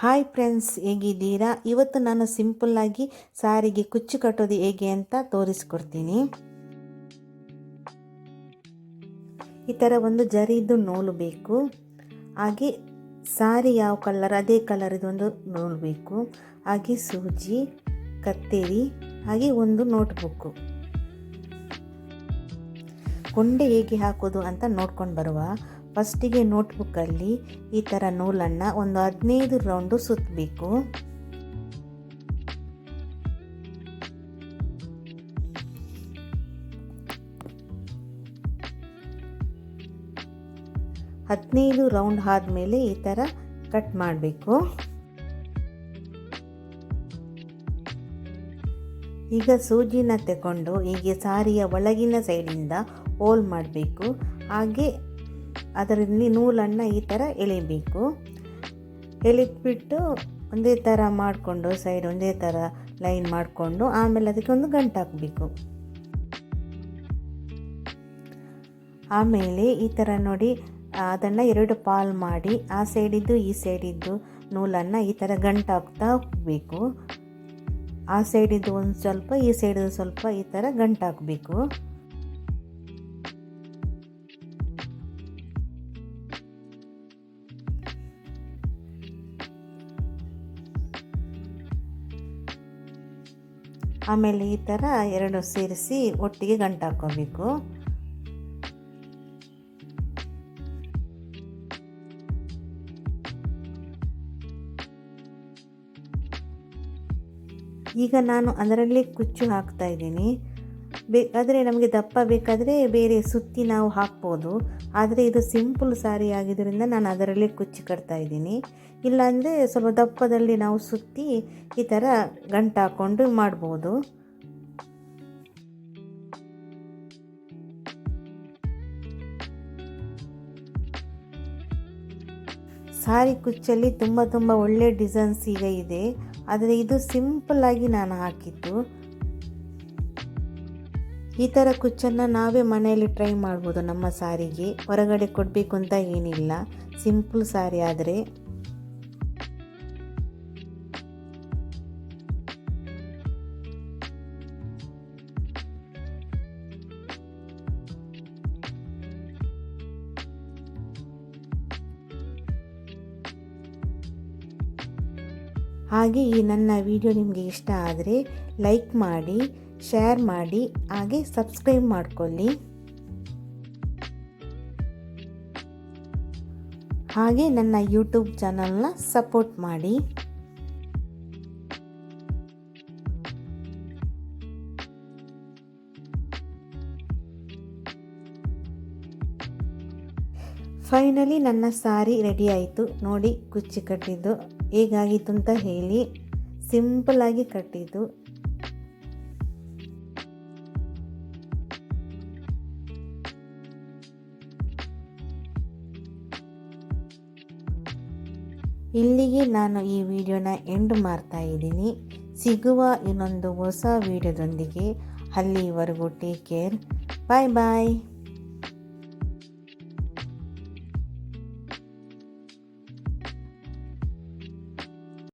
Hi friends ಹೇಗಿದ್ದೀರಾ? ಇವತ್ತು ನಾನು ಸಿಂಪಲ್ಲಾಗಿ ಸಾರಿಗೆ ಕುಚ್ಚು ಕಟ್ಟೋದು ಹೇಗೆ ಅಂತ ತೋರಿಸ್ಕೊಡ್ತೀನಿ. ಈ ಥರ ಒಂದು ಜರಿದು ನೂಲು ಬೇಕು. ಹಾಗೆ ಸಾರಿ ಯಾವ ಕಲರ್ ಅದೇ ಕಲರಿದೊಂದು ನೂಲು ಬೇಕು. ಹಾಗೆ ಸೂಜಿ, ಕತ್ತೇರಿ, ಹಾಗೆ ಒಂದು ನೋಟ್ಬುಕ್ಕು ಕೊಂಡೆ ಹೇಗೆ ಹಾಕೋದು ಅಂತ ನೋಡ್ಕೊಂಡು ಬರುವ. ಫಸ್ಟಿಗೆ ನೋಟ್ಬುಕ್ಕಲ್ಲಿ ಈ ಥರ ನೂಲನ್ನು ಒಂದು ಹದಿನೈದು ರೌಂಡು ಸುತ್ತಬೇಕು ಹದಿನೈದು ರೌಂಡ್ ಆದಮೇಲೆ ಈ ಥರ ಕಟ್ ಮಾಡಬೇಕು. ಈಗ ಸೂಜಿನ ತಗೊಂಡು ಹೀಗೆ ಸಾರಿಯ ಒಳಗಿನ ಸೈಡಿಂದ ಹೋಲ್ ಮಾಡಬೇಕು. ಹಾಗೆ ಅದರಲ್ಲಿ ನೂಲನ್ನು ಈ ಥರ ಎಳಿಬೇಕು. ಎಳೆದ್ಬಿಟ್ಟು ಒಂದೇ ಥರ ಮಾಡಿಕೊಂಡು ಸೈಡ್ ಒಂದೇ ಥರ ಲೈನ್ ಮಾಡಿಕೊಂಡು ಆಮೇಲೆ ಅದಕ್ಕೆ ಒಂದು ಗಂಟು ಹಾಕಬೇಕು. ಆಮೇಲೆ ಈ ಥರ ನೋಡಿ ಅದನ್ನು ಎರಡು ಪಾಲ್ ಮಾಡಿ, ಆ ಸೈಡಿದ್ದು ಈ ಸೈಡಿದ್ದು ನೂಲನ್ನು ಈ ಥರ ಗಂಟು ಹಾಕ್ತಾ ಹೋಗಬೇಕು. ಆ ಸೈಡಿದ್ದು ಒಂದು ಸ್ವಲ್ಪ, ಈ ಸೈಡಿದ್ದು ಸ್ವಲ್ಪ ಈ ಥರ ಗಂಟು ಹಾಕಬೇಕು. ಆಮೇಲೆ ಈ ಥರ ಎರಡು ಸೇರಿಸಿ ಒಟ್ಟಿಗೆ ಗಂಟು ಹಾಕ್ಕೋಬೇಕು. ಈಗ ನಾನು ಅದರಲ್ಲಿ ಕುಚ್ಚು ಹಾಕ್ತಾ ಇದ್ದೀನಿ. ಬೇಕಾದರೆ ನಮಗೆ ದಪ್ಪ ಬೇಕಾದರೆ ಬೇರೆ ಸುತ್ತಿ ನಾವು ಹಾಕ್ಬೋದು. ಆದರೆ ಇದು ಸಿಂಪಲ್ ಸಾರಿ ಆಗಿದ್ದರಿಂದ ನಾನು ಅದರಲ್ಲೇ ಕುಚ್ಚಿ ಕಟ್ತಾ ಇದ್ದೀನಿ. ಇಲ್ಲಾಂದರೆ ಸ್ವಲ್ಪ ದಪ್ಪದಲ್ಲಿ ನಾವು ಸುತ್ತಿ ಈ ಥರ ಗಂಟು ಹಾಕ್ಕೊಂಡು ಮಾಡ್ಬೋದು. ಸಾರಿ ಕುಚ್ಚಲ್ಲಿ ತುಂಬ ತುಂಬ ಒಳ್ಳೆ ಡಿಸೈನ್ಸ್ ಈಗ ಇದೆ. ಆದರೆ ಇದು ಸಿಂಪಲ್ಲಾಗಿ ನಾನು ಹಾಕಿದ್ದು. ಈ ಥರ ಕುಚ್ಚನ್ನು ನಾವೇ ಮನೆಯಲ್ಲಿ ಟ್ರೈ ಮಾಡ್ಬೋದು ನಮ್ಮ ಸಾರಿಗೆ. ಹೊರಗಡೆ ಕೊಡಬೇಕು ಅಂತ ಏನಿಲ್ಲ. ಸಿಂಪಲ್ ಸಾರಿ ಆದರೆ. ಹಾಗೆ ಈ ನನ್ನ ವಿಡಿಯೋ ನಿಮಗೆ ಇಷ್ಟ ಆದರೆ ಲೈಕ್ ಮಾಡಿ. ಶೇರ್ ಮಾಡಿ, ಹಾಗೆ ಸಬ್ಸ್ಕ್ರೈಬ್ ಮಾಡಿಕೊಳ್ಳಿ. ಹಾಗೆ ನನ್ನ ಯೂಟ್ಯೂಬ್ ಚಾನಲ್ನ ಸಪೋರ್ಟ್ ಮಾಡಿ. ಫೈನಲಿ ನನ್ನ ಸಾರಿ ರೆಡಿ ಆಯಿತು. ನೋಡಿ, ಕುಚ್ಚಿ ಕಟ್ಟಿದ್ದು. ಹೇಗಾಗಿತ್ತು ಅಂತ ಹೇಳಿ. ಆಗಿ ಕಟ್ಟಿದ್ದು. ಇಲ್ಲಿಗೆ ನಾನು ಈ ವಿಡಿಯೋನ ಎಂಡ್ ಮಾಡ್ತಾ ಇದ್ದೀನಿ. ಸಿಗುವ ಇನ್ನೊಂದು ಹೊಸ ವಿಡಿಯೋದೊಂದಿಗೆ ಅಲ್ಲಿವರೆಗೂ ಟೇಕ್ ಕೇರ್ ಬಾಯ್ ಬಾಯ್